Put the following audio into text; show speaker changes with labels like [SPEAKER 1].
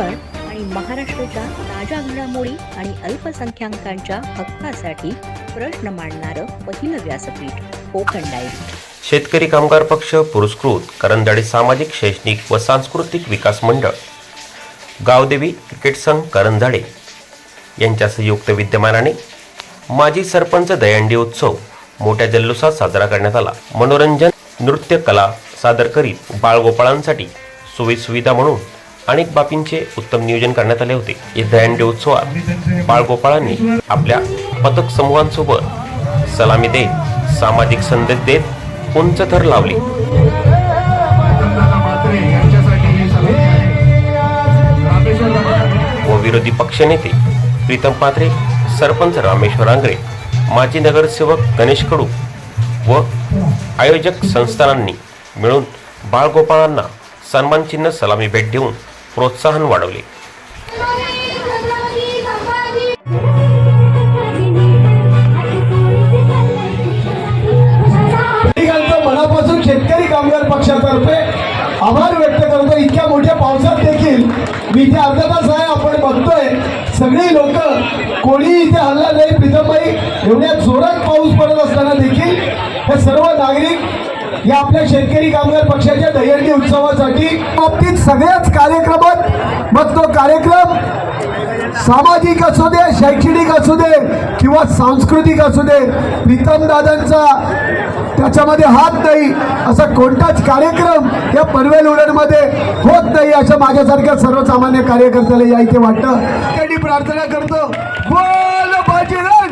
[SPEAKER 1] कोकण आणि महाराष्ट्राच्या ताज्या घडामोडी आणि अल्पसंख्याकांच्या हक्कासाठी प्रश्न मांडणारं पहिलं व्यासपीठ कोकण डायरी
[SPEAKER 2] शेतकरी कामगार पक्ष पुरस्कृत करंजाडी सामाजिक शैक्षणिक व सांस्कृतिक विकास मंडळ. गावदेवी क्रिकेट संघ करंजाडे यांच्या संयुक्त विद्यमानाने माजी सरपंच दयांडी उत्सव मोठ्या जल्लोषात साजरा करण्यात आला. मनोरंजन नृत्य कला सादर करीत बाळगोपाळांसाठी सोयीसुविधा म्हणून अनेक बाबींचे उत्तम नियोजन करण्यात आले होते. या दयांडी उत्सवात बाळगोपाळांनी आपल्या पथक समूहांसोबत सलामी देत सामाजिक संदेश देत उंच थर लावले. व विरोधी पक्षनेते प्रीतम पात्रे सरपंच रामेश्वर आंग्रे माजी नगरसेवक गणेश कडू व आयोजक संस्थानांनी मिळून बाळगोपाळांना सन्मानचिन्ह सलामी भेट देऊन प्रोत्साहन वाढवले.
[SPEAKER 3] मनापासून शेतकरी कामगार पक्षातर्फे आभार व्यक्त करतो. इतक्या मोठ्या पावसात देखील मी इथे अर्धा तास आहे. आपण बघतोय सगळी लोक कोणी इथे हल्ला नाही. प्रीतमबाई एवढ्या जोरात पाऊस पडत असताना देखील हे सर्व नागरिक या आपल्या शेतकरी कामगार पक्षाच्या दहीहंडी उत्सवासाठी बाबतीत सगळ्याच कार्यक्रम तो कार्यक्रम सामाजिक असू दे शैक्षणिक असू दे किंवा सांस्कृतिक असू दे प्रीतम दादांचा त्याच्यामध्ये हात नाही असा कोणताच कार्यक्रम या पनवेल उडणमध्ये होत नाही असं माझ्यासारख्या सर्वसामान्य कार्यकर्त्याला या इथे वाटतं. त्यांनी प्रार्थना करतो. बोल बाजीराव!